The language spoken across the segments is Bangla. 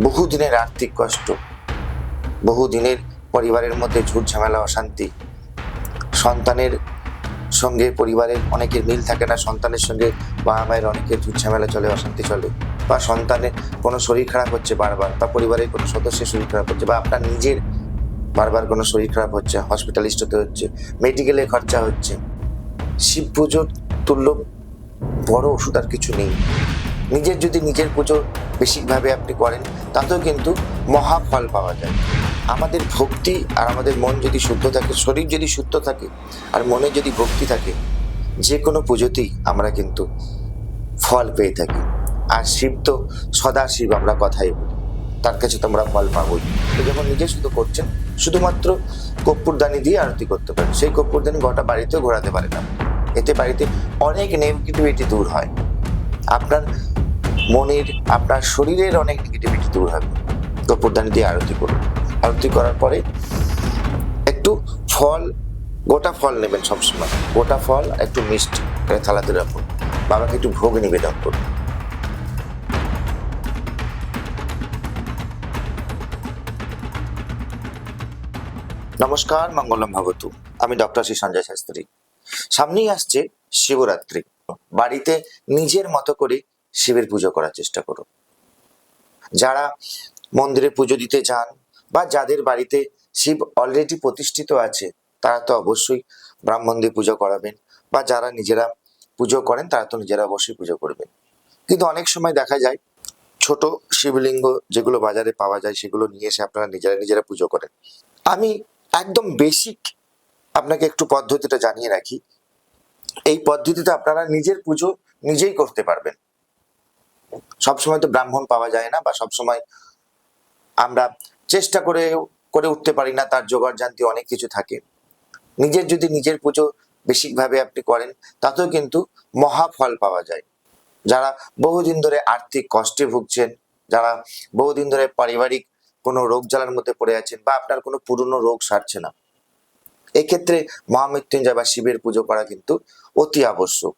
বহুদিনের আর্থিক কষ্ট, বহুদিনের পরিবারের মধ্যে ঝুট ঝামেলা অশান্তি। সন্তানের সঙ্গে পরিবারের অনেকের মিল থাকে না, সন্তানের সঙ্গে বাবা মায়ের অনেকের ঝুট ঝামেলা চলে, অশান্তি চলে। বা সন্তানের কোনো শরীর খারাপ হচ্ছে বারবার, বা পরিবারের কোনো সদস্যের শরীর খারাপ হচ্ছে, বা আপনার নিজের বারবার কোনো শরীর খারাপ হচ্ছে হসপিটালিস্ট হতে হচ্ছে, মেডিকেলে খরচা হচ্ছে। শিব পুজোর তুল্য বড় ওষুধ আর কিছু নেই। নিজের যদি নিজের পুজো বেশিকভাবে আপনি করেন, তাতেও কিন্তু মহা ফল পাওয়া যায়। আমাদের ভক্তি আর আমাদের মন যদি শুদ্ধ থাকে, শরীর যদি শুদ্ধ থাকে আর মনে যদি ভক্তি থাকে, যে কোনো পুজোতেই আমরা কিন্তু ফল পেয়ে থাকি। আর শিব তো সদা শিব, আমরা কথাই বলি। তার কাছে তোমরা ফল পাবোই। যখন নিজে শুধু করছেন, শুধুমাত্র কর্পূরদানি দিয়ে আরতি করতে পারেন। সেই কর্পূরদানি গোটা বাড়িতেও ঘোরাতে পারে না। এতে বাড়িতে অনেক নেগেটিভিটি দূর হয়। আপনার মনের, আপনার শরীরের অনেক নেগেটিভিটি দূর হবে। কর্পূরদানি দিয়ে আরতি করুন। আরতি করার পরে একটু ফল, গোটা ফল নেবেন সবসময়। গোটা ফল, একটু মিষ্টি থালাতে রাখুন। বাবাকে একটু ভোগ নিবেদন করুন। নমস্কার, মঙ্গলম ভবতু। আমি ডক্টর শ্রী সঞ্জয় শাস্ত্রী। সামনেই আসছে শিবরাত্রি। বাড়িতে নিজের মতো করে শিবের পুজো করার চেষ্টা করুন। যারা মন্দিরে পুজো দিতে যান বা যাদের বাড়িতে শিব অলরেডি প্রতিষ্ঠিত আছে, তারা তো অবশ্যই ব্রাহ্মণ দিয়ে পুজো করাবেন বা যারা নিজেরা পুজো করেন, তারা তো নিজেরা অবশ্যই পুজো করবেন। কিন্তু অনেক সময় দেখা যায় ছোট শিবলিঙ্গ যেগুলো বাজারে পাওয়া যায়, সেগুলো নিয়ে এসে আপনারা নিজেরা নিজেরা পুজো করেন। আমি একদম বেসিক আপনাকে একটু পদ্ধতিটা জানিয়ে রাখি। এই পদ্ধতিতে আপনারা নিজের পুজো নিজেই করতে পারবেন। সবসময় তো ব্রাহ্মণ পাওয়া যায় না, বা সবসময় আমরা চেষ্টা করে করে উঠতে পারি না, তার জোগাড় জানতে অনেক কিছু থাকে। নিজের যদি নিজের পুজো বেসিকভাবে আপনি করেন, তাতেও কিন্তু মহা ফল পাওয়া যায়। যারা বহুদিন ধরে আর্থিক কষ্টে ভুগছেন, যারা বহুদিন ধরে পারিবারিক কোনো রোগ জ্বালার মধ্যে পড়ে আছেন, বা আপনার কোনো পুরনো রোগ সারছে না, এক্ষেত্রে মহামৃত্যুঞ্জয় বা শিবের পুজো করা কিন্তু অতি আবশ্যক।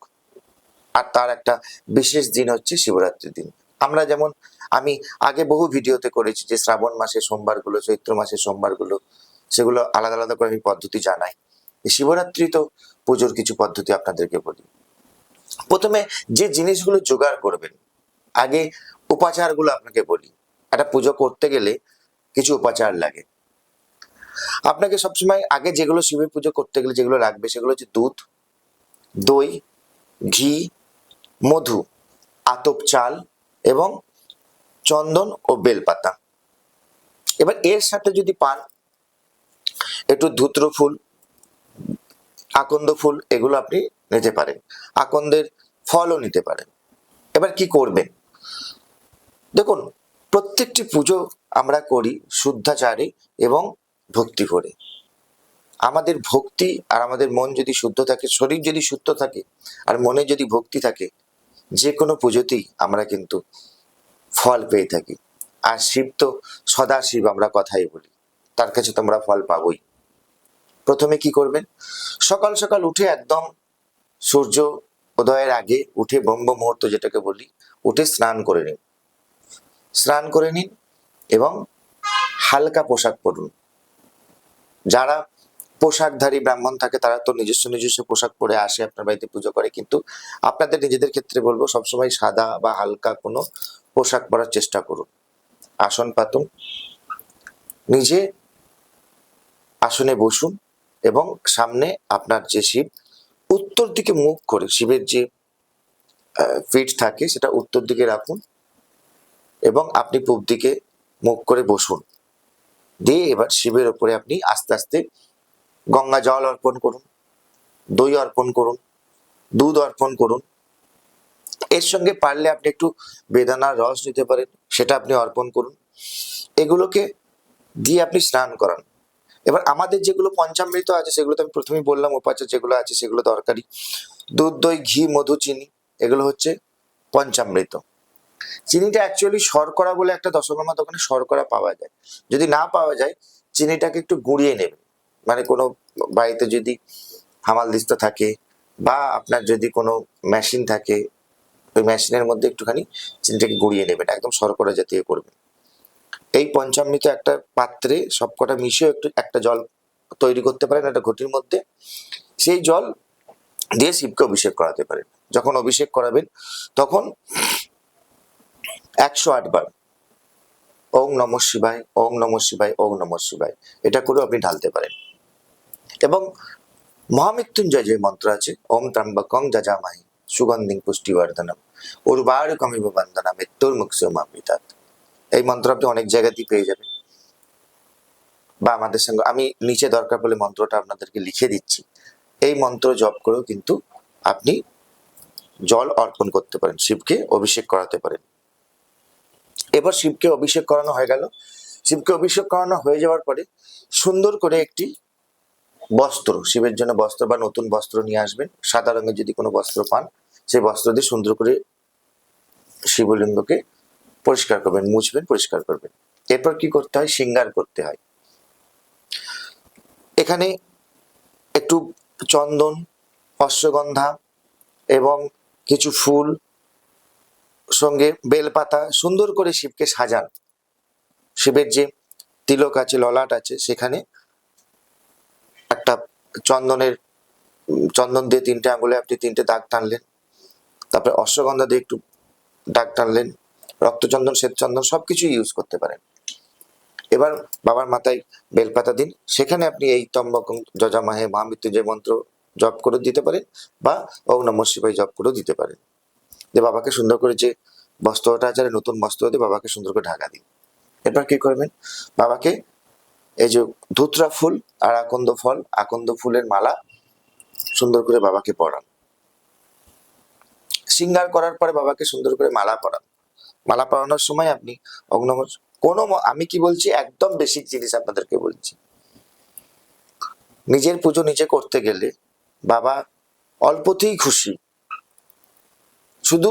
আর তার একটা বিশেষ দিন হচ্ছে শিবরাত্রির দিন। আমরা যেমন, আমি আগে বহু ভিডিওতে করেছি যে শ্রাবণ মাসের সোমবারগুলো, চৈত্র মাসের সোমবারগুলো, সেগুলো আলাদা আলাদা করে আমি পদ্ধতি জানাই। শিবরাত্রি তো পুজোর কিছু পদ্ধতি আপনাদেরকে বলি। প্রথমে যে জিনিসগুলো জোগাড় করবেন, আগে উপাচারগুলো আপনাকে বলি। একটা পুজো করতে গেলে কিছু উপাচার লাগে। আপনাকে সবসময় আগে যেগুলো শিবের পুজো করতে গেলে যেগুলো লাগবে সেগুলো হচ্ছে দুধ, দই, ঘি মধু, আতপ চাল এবং চন্দন ও বেলপাতা। এবার এর সাথে যদি পান, একটু ধুত্র ফুল, আকন্দ ফুল, এগুলো আপনি নিতে পারেন। আকন্দের ফলও নিতে পারেন। এবার কি করবেন? দেখুন, প্রত্যেকটি পুজো আমরা করি শুদ্ধাচারে এবং ভক্তি করে। আমাদের ভক্তি আর আমাদের মন যদি শুদ্ধ থাকে, শরীর যদি শুদ্ধ থাকে, আর মনে যদি ভক্তি থাকে যে কোনো পুজোতেই আমরা কিন্তু ফল পেয়ে থাকি। আর শিব তো সদা শিব, আমরা কথাই বলি। তার কাছে তোমরা ফল পাবোই। প্রথমে কি করবেন? সকাল সকাল উঠে একদম সূর্য উদয়ের আগে উঠে ব্রহ্ম মুহূর্ত যেটাকে বলি, উঠে স্নান করে নিন। স্নান করে নিন এবং হালকা পোশাক পরুন। যারা পোশাকধারী ব্রাহ্মণ থাকে, তারা তো নিজস্ব নিজস্ব পোশাক পরে আসে আপনার বাড়িতে পুজো করে। কিন্তু আপনাদের নিজেদের ক্ষেত্রে বলব, সবসময় সাদা বা হালকা কোনো পোশাক পরার চেষ্টা করুন। আসন পাতুন, নিজে আসনে বসুন এবং সামনে আপনার যে শিব, উত্তর দিকে মুখ করে, শিবের যে ফিট থাকে, সেটা উত্তর দিকে রাখুন এবং আপনি পূব দিকে মুখ করে বসুন। দিয়ে এবার শিবের ওপরে আপনি আস্তে আস্তে গঙ্গা জল অর্পণ করুন, দই অর্পণ করুন, দুধ অর্পণ করুন। এর সঙ্গে পারলে আপনি একটু বেদানার রস নিতে পারেন, সেটা আপনি অর্পণ করুন। এগুলোকে দিয়ে আপনি স্নান করান। এবার আমাদের যেগুলো পঞ্চামৃত আছে, সেগুলো তো আমি প্রথমেই বললাম, উপাচার যেগুলো আছে সেগুলো দরকারি। দুধ, দই, ঘি, মধু, চিনি, এগুলো হচ্ছে পঞ্চামৃত। চিনিটা অ্যাকচুয়ালি শর্করা বলে একটা দশকর্মা দোকানে শর্করা পাওয়া যায়। যদি না পাওয়া যায়, চিনিটাকে একটু গুঁড়িয়ে নেবেন। মানে কোনো বাড়িতে যদি হামাল দিস্তা থাকে বা আপনার যদি কোনো মেশিন থাকে, ওই মেশিনের মধ্যে একটুখানি চিনিটাকে গুঁড়িয়ে নেবেন, একদম শর্করা জাতীয় করবেন। এই পঞ্চামৃত একটা পাত্রে সবকটা মিশিয়ে একটু একটা জল তৈরি করতে পারেন, একটা ঘটির মধ্যে। সেই জল দিয়ে শিবকে অভিষেক করাতে পারেন। যখন অভিষেক করাবেন, তখন একশো আটবার ওম নম শিবায়, ওম নম শিবায়, ওম নম শিবায়, এটা করেও আপনি ঢালতে পারেন। মহামৃত্যুঞ্জয় যে মন্ত্র আছে, ওম ত্রম্বকং যজামাহি, সুগন্ধিং পুষ্টিবর্ধনম উর্বারকমিব বন্দনা মৃত্যুর মুক্ষমাপিতাত এই মন্ত্র আপনি অনেক জায়গাতেই পেয়ে যাবেন। বা আমাদের সঙ্গে, আমি নিচে দরকার পড়লে মন্ত্রটা আপনাদেরকে লিখে দিচ্ছি। এই মন্ত্র জপ করেও কিন্তু আপনি জল অর্পণ করতে পারেন, শিবকে অভিষেক করাতে পারেন। এবার শিবকে অভিষেক করানো হয়ে গেল। শিবকে অভিষেক করানো হয়ে যাওয়ার পরে সুন্দর করে একটি বস্ত্র, শিবের জন্য বস্ত্র বা নতুন বস্ত্র নিয়ে আসবেন। সাদা রঙের যদি কোনো বস্ত্র পান, সেই বস্ত্র দিয়ে সুন্দর করে শিবলিঙ্গকে পরিষ্কার করবেন, মুছবেন, পরিষ্কার করবেন। এরপর কি করতে হয়? সিঙ্গার করতে হয়। এখানে একটু চন্দন, অশ্বগন্ধা এবং কিছু ফুল, সঙ্গে বেলপাতা সুন্দর করে শিবকে সাজান। শিবের যে তিলক আছে, ললাট আছে, সেখানে একটা চন্দনের, চন্দন দিয়ে তিনটে আঙুলে আপনি তিনটে দাগ টানলেন। তারপরে অশ্বগন্ধা দিয়ে একটু দাগ টানলেন। রক্তচন্দন, শ্বেতচন্দন সব সবকিছু ইউজ করতে পারেন। এবার বাবার মাথায় বেলপাতা দিন। সেখানে আপনি এই তম্বক যজামাহে মহামৃত্যুঞ্জয় মন্ত্র জপ করে দিতে পারেন বা ওম নম শিবায় জপ করেও দিতে পারেন। যে বাবাকে সুন্দর করে যে বস্ত্রটা আছে নতুন বস্ত্র দিয়ে বাবাকে সুন্দর করে ঢাকা দিন। এরপর কি করবেন? বাবাকে এই যে ধুতরা ফুল আর আকন্দ ফল, আকন্দ ফুলের মালা সুন্দর করে বাবাকে পরান সিঙ্গার করার পরে বাবাকে সুন্দর করে মালা পরান মালা পরানোর সময় আপনি অগ্নম কোনো আমি কি বলছি? একদম বেসিক জিনিস আপনাদেরকে বলছি। নিজের পুজো নিজে করতে গেলে বাবা অল্পতেই খুশি। শুধু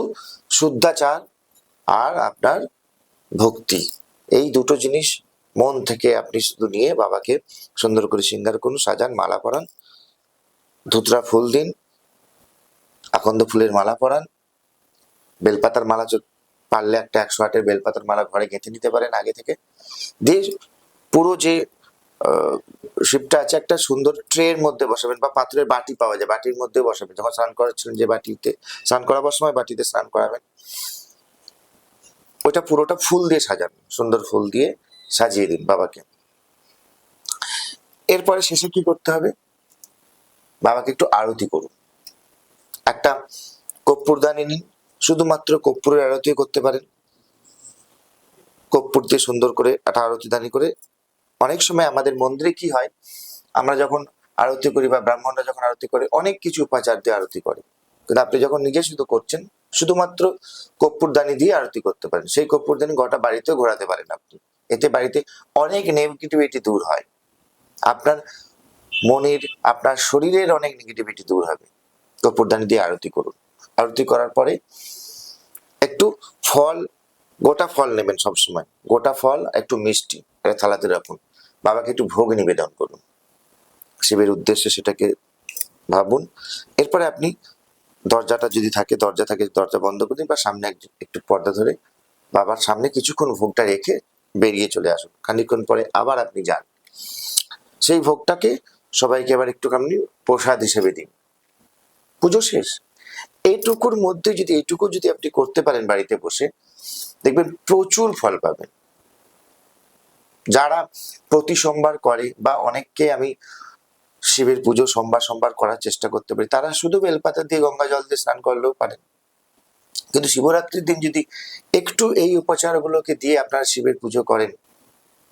শুদ্ধাচার আর আপনার ভক্তি। এই দুটো জিনিস মন থেকে আপনি শুধু নিয়ে বাবাকে সুন্দর করে সিঙ্গার করুন, সাজান, মালা পরান, ধুতরা ফুল দিন, আকন্দ ফুলের মালা পরান, বেলপাতার মালা পারলে একটা একশো আটের বেলপাতার মালা ঘরে গেঁথে নিতে পারেন আগে থেকে। দিয়ে পুরো যে শিবটা আছে একটা সুন্দর ট্রের মধ্যে বসাবেন বা পাথরের বাটি পাওয়া যায়, বাটির মধ্যে বসাবেন। যখন স্নান করাচ্ছিলেন যে বাটিতে, স্নান করাবার সময় বাটিতে স্নান করাবেন। ওইটা পুরোটা ফুল দিয়ে সাজান, সুন্দর ফুল দিয়ে। সাজিয়ে দিন বাবাকে। এরপরে শেষে কি করতে হবে? বাবাকে একটু আরতি করুন। একটা কর্পূরদানি নিন, শুধুমাত্র কর্পূরের আরতি করতে পারেন। কর্পূর দিয়ে সুন্দর করে একটা আরতি দানি করে, অনেক সময় আমাদের মন্দিরে কি হয়, আমরা যখন আরতি করি বা ব্রাহ্মণরা যখন আরতি করে, অনেক কিছু উপাচার দিয়ে আরতি করে। কিন্তু আপনি যখন নিজে শুধু করছেন, শুধুমাত্র কর্পূরদানি দিয়ে আরতি করতে পারেন। সেই কর্পূরদানি গোটা বাড়িতেও ঘোরাতে পারেন আপনি। এতে বাড়িতে অনেক নেগেটিভিটি দূর হয়। আপনার মনের, আপনার শরীরের অনেক নেগেটিভিটি দূর হবে। কর্পূরদানি দিয়ে আরতি করুন। আরতি করার পরে একটু ফল, গোটা ফল নেবেন সবসময়। গোটা ফল, একটু মিষ্টি, একটা থালাতে রাখুন। বাবাকে একটু ভোগ নিবেদন করুন। শিবের উদ্দেশ্যে সেটাকে ভাবুন। এরপরে আপনি দরজাটা যদি থাকে, দরজা থাকে, দরজা বন্ধ করে দিন বা সামনে এক- একটু পর্দা ধরে বাবার সামনে কিছুক্ষণ ভোগটা রেখে বেরিয়ে চলে আসুন। খানিকক্ষণ পরে আবার আপনি যান। সেই ভোগটাকে সবাইকে আবার একটু আপনি প্রসাদ হিসেবে দিন। পুজো শেষ। এইটুকুর মধ্যে যদি, এইটুকু যদি আপনি করতে পারেন বাড়িতে বসে, দেখবেন প্রচুর ফল পাবেন। যারা প্রতি সোমবার করে বা অনেককে আমি শিবের পুজো সোমবার সোমবার করার চেষ্টা করতে পারি, তারা শুধু বেলপাতা দিয়ে গঙ্গা জল দিয়ে স্নান করলেও পারেন। কিন্তু শিবরাত্রির দিন যদি একটু এই উপচারগুলোকে দিয়ে আপনারা শিবের পুজো করেন,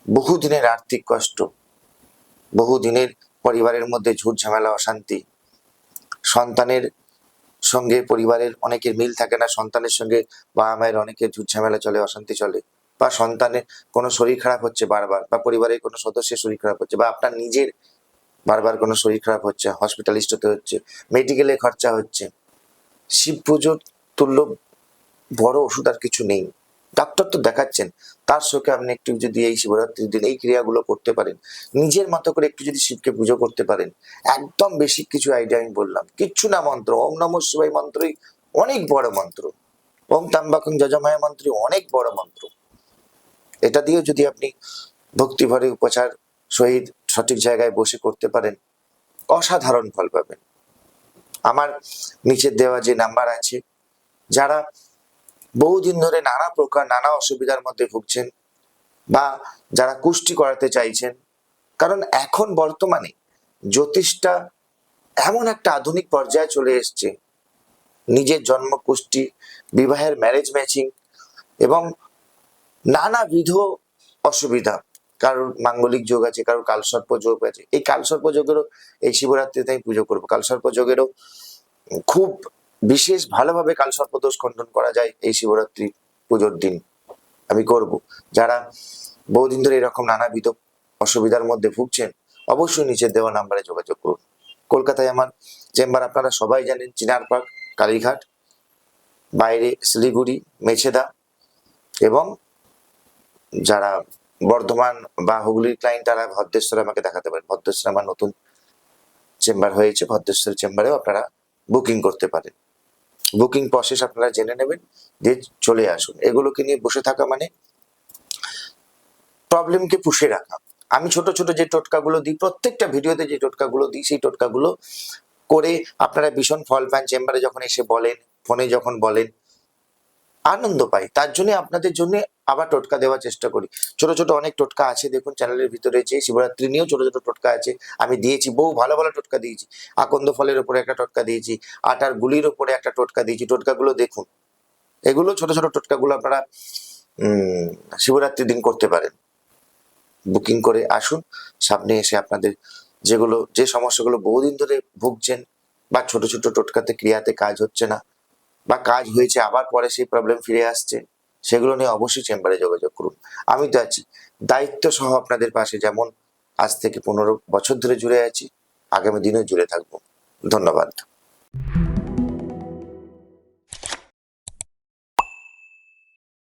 বহুদিনের আর্থিক কষ্ট, বহুদিনের পরিবারের মধ্যে ঝুট ঝামেলা অশান্তি, সন্তানের সঙ্গে পরিবারের অনেকের মিল থাকে না, সন্তানের সঙ্গে বাবা মায়ের অনেকের ঝুট ঝামেলা চলে, অশান্তি চলে, বা সন্তানের কোনো শরীর খারাপ হচ্ছে বারবার, বা পরিবারের কোনো সদস্যের শরীর খারাপ হচ্ছে, বা আপনার নিজের বারবার কোনো শরীর খারাপ হচ্ছে হসপিটালিস্ট হতে হচ্ছে, মেডিকেলে খরচা হচ্ছে, শিব পুজোর তুল্য বড় ওষুধ আর কিছু নেই। ডাক্তার তো দেখাচ্ছেন, তার সঙ্গে আপনি একটু যদি এই শিবরাত্রির দিন এই ক্রিয়াগুলো করতে পারেন, নিজের মতো করে একটু যদি শিবকে পুজো করতে পারেন, একদম বেশি কিছু আইডিয়া আমি বললাম। কিচ্ছু না মন্ত্র, ওম নম শিবাই মন্ত্রই অনেক বড় মন্ত্র। ওম তাম্বাকুম যজমায় মন্ত্রী অনেক বড় মন্ত্র। এটা দিয়েও যদি আপনি ভক্তিভরে উপচার সহিত সঠিক জায়গায় বসে করতে পারেন, অসাধারণ ফল পাবেন। আমার নিচের দেওয়া যে নাম্বার আছে যারা বহুদিন ধরে নানা প্রকার, নানা অসুবিধার মধ্যে ভুগছেন বা যারা কুষ্টি করাতে চাইছেন, কারণ এখন বর্তমানে জ্যোতিষটা এমন একটা আধুনিক পর্যায়ে চলে এসছে। নিজের জন্ম, কুষ্টি, বিবাহের ম্যারেজ ম্যাচিং এবং নানাবিধ অসুবিধা। কারোর মাঙ্গলিক যোগ আছে, কারোর কালসর্প যোগ আছে। এই কালসর্প যোগেরও এই শিবরাত্রিতে আমি পুজো করব। কালসর্প যোগেরও খুব বিশেষ ভালোভাবে কালসর্প দোষ খণ্ডন করা যায় এই শিবরাত্রি পুজোর দিন। আমি করব। যারা বহুদিন ধরে এরকম নানাবিধ অসুবিধার মধ্যে ভুগছেন, অবশ্যই নিচের দেওয়া নাম্বারে যোগাযোগ করুন। কলকাতায় আমার চেম্বার আপনারা সবাই জানেন, চিনার পার্ক, কালীঘাট, বাইরে শিলিগুড়ি, মেছেদা এবং যারা বর্ধমান বা হুগলির ক্লায়েন্ট তারা ভদ্রেশ্বরে আমাকে দেখাতে পারেন। ভদ্রেশ্বরে আমার নতুন চেম্বার হয়েছে ভদ্রেশ্বর চেম্বারেও আপনারা বুকিং করতে পারেন। বুকিং প্রসেস আপনারা জেনে নেবেন, দিয়ে চলে আসুন। এগুলোকে নিয়ে বসে থাকা মানে প্রবলেমকে পুষে রাখা। আমি ছোট ছোট যে টোটকাগুলো দিই, প্রত্যেকটা ভিডিওতে যে টোটকাগুলো দিই, সেই টোটকাগুলো করে আপনারা ভীষণ ফল পান। চেম্বারে যখন এসে বলেন, ফোনে যখন বলেন আনন্দ পাই। তার জন্য আপনাদের জন্য আবার টোটকা দেওয়ার চেষ্টা করি। ছোট ছোট অনেক টোটকা আছে, দেখুন চ্যানেলের ভিতরে যে শিবরাত্রি নিয়েও ছোট ছোট টোটকা আছে, আমি দিয়েছি, বহু ভালো ভালো টোটকা দিয়েছি। আকন্দ ফলের উপরে একটা টোটকা দিয়েছি, আটার গুলির উপরে একটা টোটকা দিয়েছি, টোটকাগুলো দেখুন। এগুলো ছোট ছোট টোটকাগুলো আপনারা শিবরাত্রির দিন করতে পারেন। বুকিং করে আসুন, সামনে এসে আপনাদের যেগুলো, যে সমস্যাগুলো বহুদিন ধরে ভুগছেন বা ছোট ছোট টোটকাতে ক্রিয়াতে কাজ হচ্ছে না বা কাজ হয়েছে, আবার পরে সেই প্রবলেম ফিরে আসছে, সেগুলো নিয়ে অবশ্যই চেম্বারে যোগাযোগ করুন। আমি তো আছি। দায়িত্ব সহ আপনাদের পাশে যেমন আজ থেকে পনেরো বছর ধরে জুড়ে আছি, আগামী দিনেও জুড়ে থাকব। ধন্যবাদ।